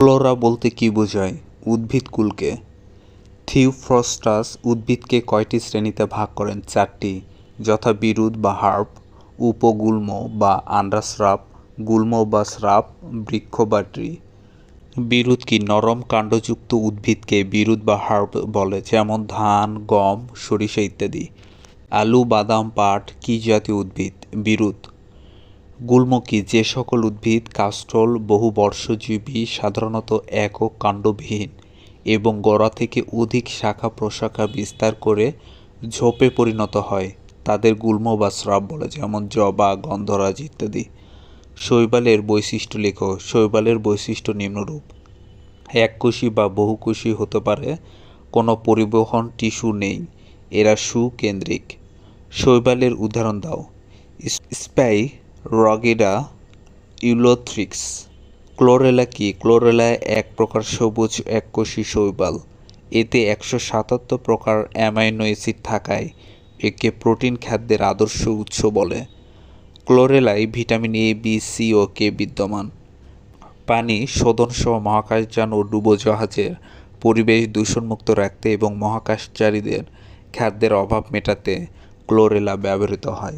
ক্লোরা বলতে কী বোঝায় উদ্ভিদকুলকে থিওফ্রস্টাস উদ্ভিদকে কয়টি শ্রেণীতে ভাগ করেন? চারটি। যথা বিরুৎ বা হার্ব উপগুল্ম বা আন্ডারস্রাব গুল্ম বা স্রাব, বৃক্ষ বা ট্রি। বিরুৎ কি নরম কাণ্ডযুক্ত উদ্ভিদকে বিরুৎ বা হার্ব বলে? যেমন ধান, গম, সরিষা ইত্যাদি। আলু, বাদাম, পাট কি জাতীয় উদ্ভিদ? বিরুৎ গুল্ম কি যে সকল উদ্ভিদ, কাস্টল বহুবর্ষজীবী সাধারণত একক কাণ্ডবিহীন এবং গোড়া থেকে অধিক শাখা প্রশাখা বিস্তার করে ঝোপে পরিণত হয়, তাদের গুল্ম বা স্রাব বলে, যেমন জবা, গন্ধরাজ ইত্যাদি। শৈবালের বৈশিষ্ট্য লেখ, শৈবালের বৈশিষ্ট্য নিম্নরূপ। এককোষী বা বহুকোষী হতে পারে, কোনো পরিবহন টিস্যু নেই, এরা সুকেন্দ্রিক। শৈবালের উদাহরণ দাও। স্পাই রগেডা, ইউলোথ্রিক্স, ক্লোরেলা কি? ক্লোরেলা এক প্রকার সবুজ এককোষী শৈবাল। এতে একশো সাতাত্তর প্রকার অ্যামাইনো অ্যাসিড থাকায় একে প্রোটিন খাদ্যের আদর্শ উৎস বলে। ক্লোরেলায় ভিটামিন এ, বি, সি ও কে বিদ্যমান। পানি শোধনসহ মহাকাশযান ও ডুবোজাহাজের পরিবেশ দূষণমুক্ত রাখতে এবং মহাকাশচারীদের খাদ্যের অভাব মেটাতে ক্লোরেলা ব্যবহৃত হয়।